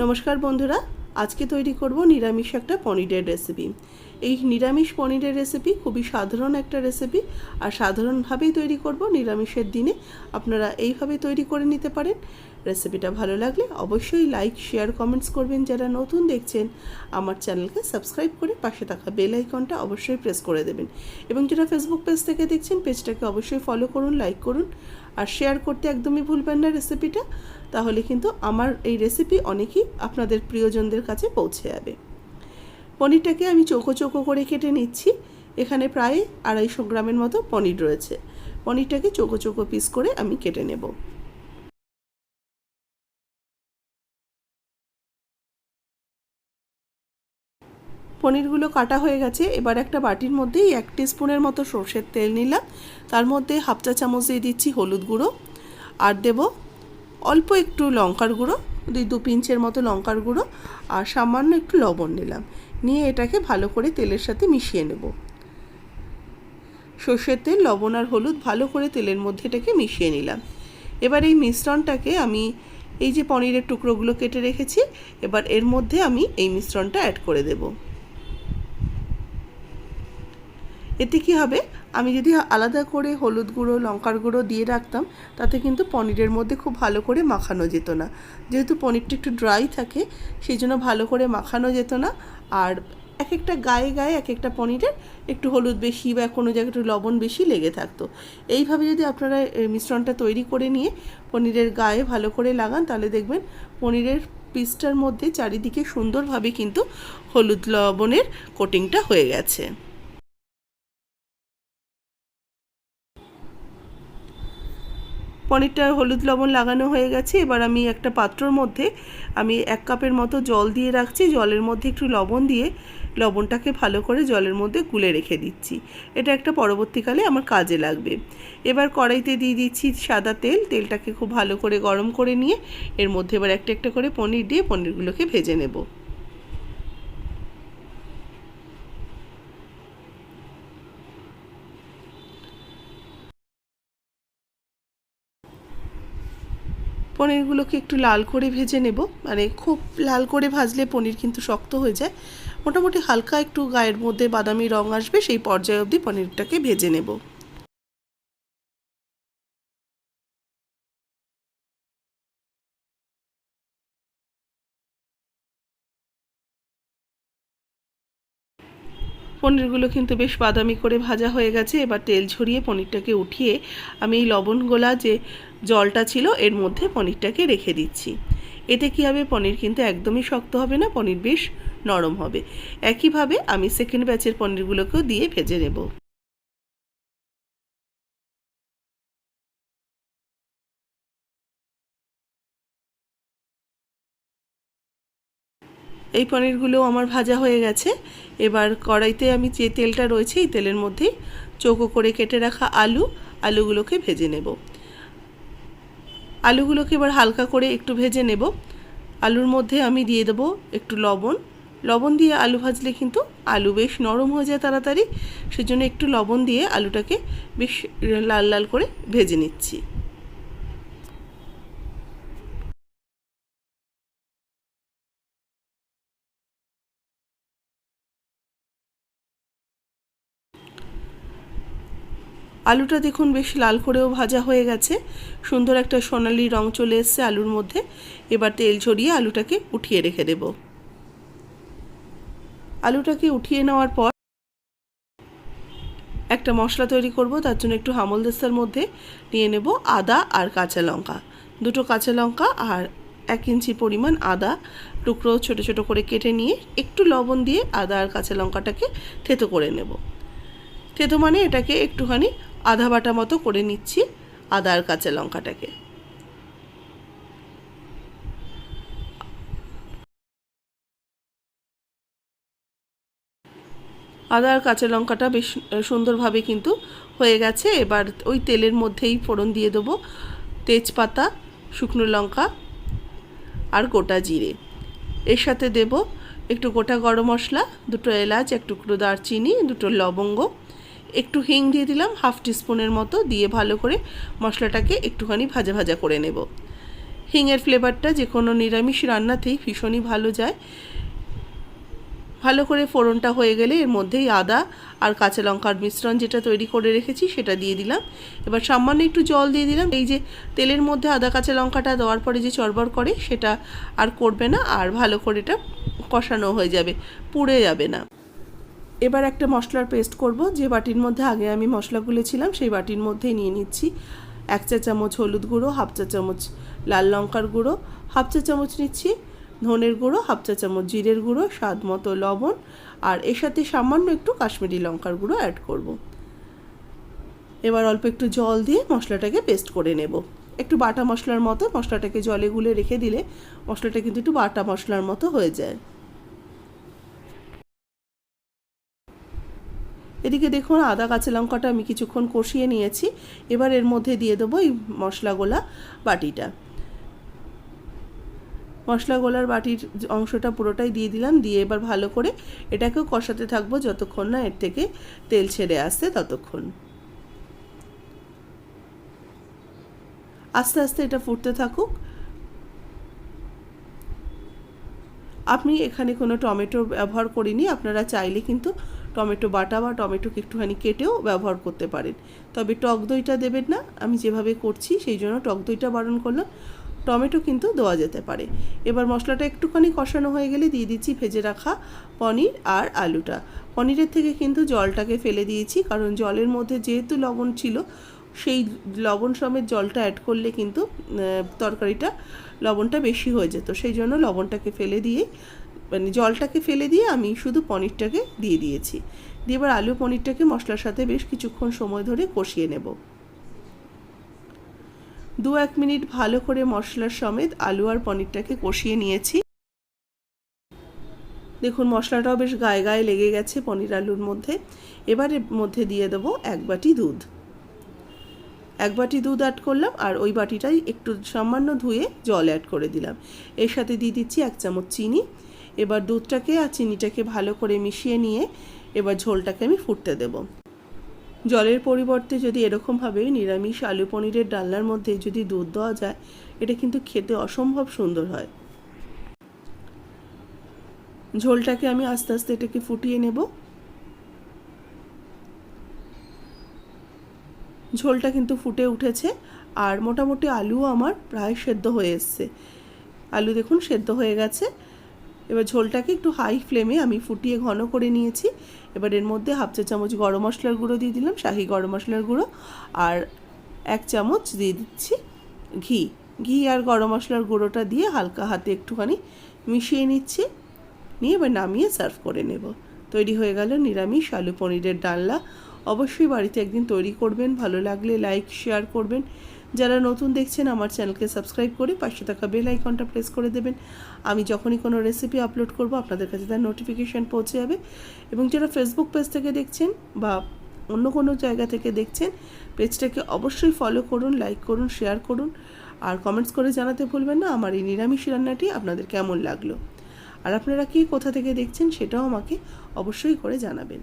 নমস্কার বন্ধুরা, আজকে তৈরি করব নিরামিষ একটা পনিরের রেসিপি এই নিরামিষ পনিরের রেসিপি খুবই সাধারণ একটা রেসিপি আর সাধারণভাবেই তৈরি করব নিরামিষের দিনে। আপনারা এইভাবে তৈরি করে নিতে পারেন। রেসিপিটা ভালো লাগলে অবশ্যই লাইক শেয়ার কমেন্টস করবেন। যারা নতুন দেখছেন, আমার চ্যানেলকে সাবস্ক্রাইব করে পাশে থাকা বেল আইকনটা অবশ্যই প্রেস করে দেবেন। এবং যারা ফেসবুক পেজ থেকে দেখছেন পেজটাকে অবশ্যই ফলো করুন লাইক করুন। আর শেয়ার করতে একদমই ভুলবেন না রেসিপিটা তাহলে কিন্তু আমার এই রেসিপি অনেকেই আপনাদের প্রিয়জনদের কাছে পৌঁছে যাবে। পনিরটাকে আমি চোখো চোখো করে কেটে নিচ্ছি। এখানে প্রায় আড়াইশো গ্রামের মতো পনির রয়েছে। পনিরটাকে চোখো চোখো পিস করে আমি কেটে নেব। পনিরগুলো কাটা হয়ে গেছে, এবার একটা বাটির মধ্যেই এক স্পুনের মতো সর্ষের তেল নিলাম। তার মধ্যে হাফ চা চামচ দিয়ে দিচ্ছি হলুদ গুঁড়ো। আর দেব অল্প একটু লঙ্কার গুঁড়ো, দুই, দু পিঞ্চের মতো লঙ্কার গুঁড়ো, আর সামান্য একটু লবণ নিলাম। নিয়ে এটাকে ভালো করে তেলের সাথে মিশিয়ে নেব। সর্ষের তেল, লবণ আর হলুদ ভালো করে তেলের মধ্যে এটাকে মিশিয়ে নিলাম। এবার এই মিশ্রণটাকে আমি এই যে পনিরের টুকরোগুলো কেটে রেখেছি, এবার এর মধ্যে আমি এই মিশ্রণটা অ্যাড করে দেবো। এতে কি হবে? আমি যদি আলাদা করে হলুদ গুঁড়ো, লঙ্কার গুঁড়ো দিয়ে রাখতাম, তাতে কিন্তু পনিরের মধ্যে খুব ভালো করে মাখানো যেত না। যেহেতু পনিরটা একটু ড্রাই থাকে, সেই জন্য ভালো করে মাখানো যেত না। আর এক একটা গায়ে গায়ে এক একটা পনিরের একটু হলুদ বেশি বা কোনো জায়গায় একটু লবণ বেশি লেগে থাকতো। এইভাবে যদি আপনারা মিশ্রণটা তৈরি করে নিয়ে পনিরের গায়ে ভালো করে লাগান, তাহলে দেখবেন পনিরের পিসটার মধ্যে চারিদিকে সুন্দরভাবে কিন্তু হলুদ লবণের কোটিংটা হয়ে গেছে। পনিরটা হলুদ লবণ লাগানো হয়ে গেছে। এবার আমি একটা পাত্রর মধ্যে আমি এক কাপের মতো জল দিয়ে রাখছি। জলের মধ্যে একটু লবণ দিয়ে লবণটাকে ভালো করে জলের মধ্যে গুলে রেখে দিচ্ছি। এটা একটা পরবর্তীকালে আমার কাজে লাগবে। এবার কড়াইতে দিয়ে দিচ্ছি সাদা তেল। তেলটাকে খুব ভালো করে গরম করে নিয়ে এর মধ্যে এবার একটা একটা করে পনির দিয়ে পনিরগুলোকে ভেজে নেব। পনিরগুলোকে একটু লাল করে ভেজে নেব। মানে খুব লাল করে ভাজলে পনির কিন্তু শক্ত হয়ে যায়। মোটামুটি হালকা একটু গায়ের মধ্যে বাদামি রং আসবে, সেই পর্যায়ে অবধি পনিরটাকে ভেজে নেব। পনিরগুলো কিন্তু বেশ বাদামি করে ভাজা হয়ে গেছে। এবার তেল ঝরিয়ে পনিরটাকে উঠিয়ে আমি এই লবণ গোলা যে জলটা ছিল, এর মধ্যে পনিরটাকে রেখে দিচ্ছি। এতে কী হবে? পনির কিন্তু একদমই শক্ত হবে না, পনির বেশ নরম হবে। একইভাবে আমি সেকেন্ড ব্যাচের পনিরগুলোকেও দিয়ে ভেজে নেব। এই পনিরগুলো আমার ভাজা হয়ে গেছে। এবার কড়াইতে আমি যে তেলটা রয়েছে, এই তেলের মধ্যেই চৌকো করে কেটে রাখা আলু, আলুগুলোকে ভেজে নেব। আলুগুলোকে এবার হালকা করে একটু ভেজে নেব। আলুর মধ্যে আমি দিয়ে দেবো একটু লবণ। লবণ দিয়ে আলু ভাজলে কিন্তু আলু বেশ নরম হয়ে যায় তাড়াতাড়ি। সেজন্য একটু লবণ দিয়ে আলুটাকে বেশ লাল লাল করে ভেজে নিচ্ছি। আলুটা দেখুন বেশ লাল করেও ভাজা হয়ে গেছে। সুন্দর একটা সোনালি রং চলে এসছে আলুর মধ্যে। এবার তেল ছড়িয়ে আলুটাকে উঠিয়ে রেখে দেব। আলুটাকে উঠিয়ে নেওয়ার পর একটা মশলা তৈরি করব, তার জন্য একটু হামলদেস্তার মধ্যে নিয়ে নেব আদা আর কাঁচা লঙ্কা। দুটো কাঁচা লঙ্কা আর এক ইঞ্চি পরিমাণ আদা টুকরো ছোট ছোট করে কেটে নিয়ে একটু লবণ দিয়ে আদা আর কাঁচা লঙ্কাটাকে থেতো করে নেব। থেতো মানে এটাকে একটুখানি আধা বাটা মতো করে নিচ্ছি আদা আর কাঁচা লঙ্কাটাকে। আদা আর কাঁচা লঙ্কাটা বেশ সুন্দরভাবে কিন্তু হয়ে গেছে। এবার ওই তেলের মধ্যেই ফোড়ন দিয়ে দেবো তেজপাতা, শুকনো লঙ্কা আর গোটা জিরে। এর সাথে দেব একটু গোটা গরম মশলা, দুটো এলাচ, এক টুকরো দারচিনি, দুটো লবঙ্গ একটু হিং দিয়ে দিলাম, হাফ টিস্পুনের মতো, দিয়ে ভালো করে মশলাটাকে একটুখানি ভাজা ভাজা করে নেব। হিঙের ফ্লেভারটা যে কোনো নিরামিষ রান্নাতেই ভীষণই ভালো যায়। ভালো করে ফোড়নটা হয়ে গেলে এর মধ্যেই আদা আর কাঁচা লঙ্কার মিশ্রণ যেটা তৈরি করে রেখেছি সেটা দিয়ে দিলাম। এবার সামান্য একটু জল দিয়ে দিলাম। এই যে তেলের মধ্যে আদা কাঁচা লঙ্কাটা দেওয়ার পরে যে চড়বড় করে সেটা আর করবে না, আর ভালো করে এটা কষানো হয়ে যাবে, পুড়ে যাবে না। এবার একটা মশলার পেস্ট করব। যে বাটির মধ্যে আগে আমি মশলাগুলো ছিলাম সেই বাটির মধ্যেই নিয়ে নিচ্ছি এক চা চামচ হলুদ গুঁড়ো, হাফ চা চামচ লাল লঙ্কার গুঁড়ো, হাফ চা চামচ নিচ্ছি ধনের গুঁড়ো, হাফ চা চামচ জিরের গুঁড়ো, স্বাদ মতো লবণ আর এর সাথে সামান্য একটু কাশ্মীরি লঙ্কার গুঁড়ো অ্যাড করব। এবার অল্প একটু জল দিয়ে মশলাটাকে পেস্ট করে নেব। একটু বাটা মশলার মতো, মশলাটাকে জলে গুলে রেখে দিলে মশলাটা কিন্তু একটু বাটা মশলার মতো হয়ে যায়। এদিকে দেখুন আদা, কাঁচা লঙ্কাটা আমি কিছুক্ষণ কষিয়ে নিয়েছি। এবার এর মধ্যে দিয়ে দেবো এই মশলাগোলা বাটিটা। মশলা গোলার বাটির অংশটা পুরোটাই দিয়ে দিলাম, দিয়ে এবার ভালো করে এটাকেও কষাতে থাকব যতক্ষণ না এর থেকে তেল ছেড়ে আসছে ততক্ষণ। আস্তে আস্তে এটা ফুটতে থাকুক। আপনি এখানে কোনো টমেটো ব্যবহার করিনি, আপনারা চাইলে কিন্তু টমেটো বাটা বা টমেটোকে একটুখানি কেটেও ব্যবহার করতে পারেন। তবে টক দইটা দেবেন না, আমি যেভাবে করছি সেই জন্য টক দইটা বারণ করলাম। টমেটো কিন্তু দেওয়া যেতে পারে। এবার মশলাটা একটুখানি কষানো হয়ে গেলে দিয়ে দিচ্ছি ভেজে রাখা পনির আর আলুটা। পনিরের থেকে কিন্তু জলটাকে ফেলে দিয়েছি, কারণ জলের মধ্যে যেহেতু লবণ ছিল, সেই লবণ সমেত জলটা অ্যাড করলে কিন্তু তরকারিটা লবণটা বেশি হয়ে যেত। সেই জন্য লবণটাকে ফেলে দিয়ে মানে জলটাকে ফেলে দিয়ে আমি শুধু পনিরটাকে দিয়ে দিয়েছি। দিয়ে এবার আলু পনিরটাকে মশলার সাথে বেশ কিছুক্ষণ সময় ধরে কষিয়ে নেব। দু এক মিনিট ভালো করে মশলার সমেত আলু আর পনিরটাকে কষিয়ে নিয়েছি। দেখুন, মশলাটাও বেশ গায়ে গায়ে লেগে গেছে পনির আলুর মধ্যে। এবার মধ্যে দিয়ে দেবো এক বাটি দুধ। এক বাটি দুধ অ্যাড করলাম আর ওই বাটিটাই একটু সামান্য ধুয়ে জল অ্যাড করে দিলাম। এর সাথে দিয়ে দিচ্ছি এক চামচ চিনি। এবার দুধটাকে আর চিনিটাকে ভালো করে মিশিয়ে নিয়ে এবার ঝোলটাকে আমি ফুটতে দেবো। জলের পরিবর্তে যদি এরকমভাবে নিরামিষ আলু পনিরের ডালনার মধ্যে যদি দুধ দেওয়া যায়, এটা কিন্তু খেতে অসম্ভব সুন্দর হয়। ঝোলটাকে আমি আস্তে আস্তে এটাকে ফুটিয়ে নেব। ঝোলটা কিন্তু ফুটে উঠেছে আর মোটামুটি আলুও আমার প্রায় সেদ্ধ হয়ে এসছে। আলু দেখুন সেদ্ধ হয়ে গেছে। এবার ঝোলটাকে একটু হাই ফ্লেমে আমি ফুটিয়ে ঘন করে নিয়েছি। এবার এর মধ্যে হাফ চা চামচ গরম মশলার গুঁড়ো দিয়ে দিলাম, শাহি গরম মশলার গুঁড়ো। আর এক চামচ দিয়ে দিচ্ছি ঘি। ঘি আর গরম মশলার গুঁড়োটা দিয়ে হালকা হাতে একটুখানি মিশিয়ে নিচ্ছি। নিয়ে এবার নামিয়ে সার্ভ করে নেব। তৈরি হয়ে গেল নিরামিষ আলু পনিরের ডালনা। অবশ্যই বাড়িতে একদিন তৈরি করবেন, ভালো লাগলে লাইক শেয়ার করবেন। যারা নতুন দেখছেন, আমার চ্যানেলকে সাবস্ক্রাইব করে পাশে থাকা বেল আইকনটা প্রেস করে দেবেন। আমি যখনই কোনো রেসিপি আপলোড করব, আপনাদের কাছে তার নোটিফিকেশান পৌঁছে যাবে। এবং যারা ফেসবুক পেজ থেকে দেখছেন বা অন্য কোনো জায়গা থেকে দেখছেন পেজটাকে অবশ্যই ফলো করুন লাইক করুন শেয়ার করুন। আর কমেন্টস করে জানাতে ভুলবেন না, আমার এই নিরামিষ রান্নাটি আপনাদের কেমন লাগল? আর আপনারা কি কোথা থেকে দেখছেন, সেটাও আমাকে অবশ্যই করে জানাবেন।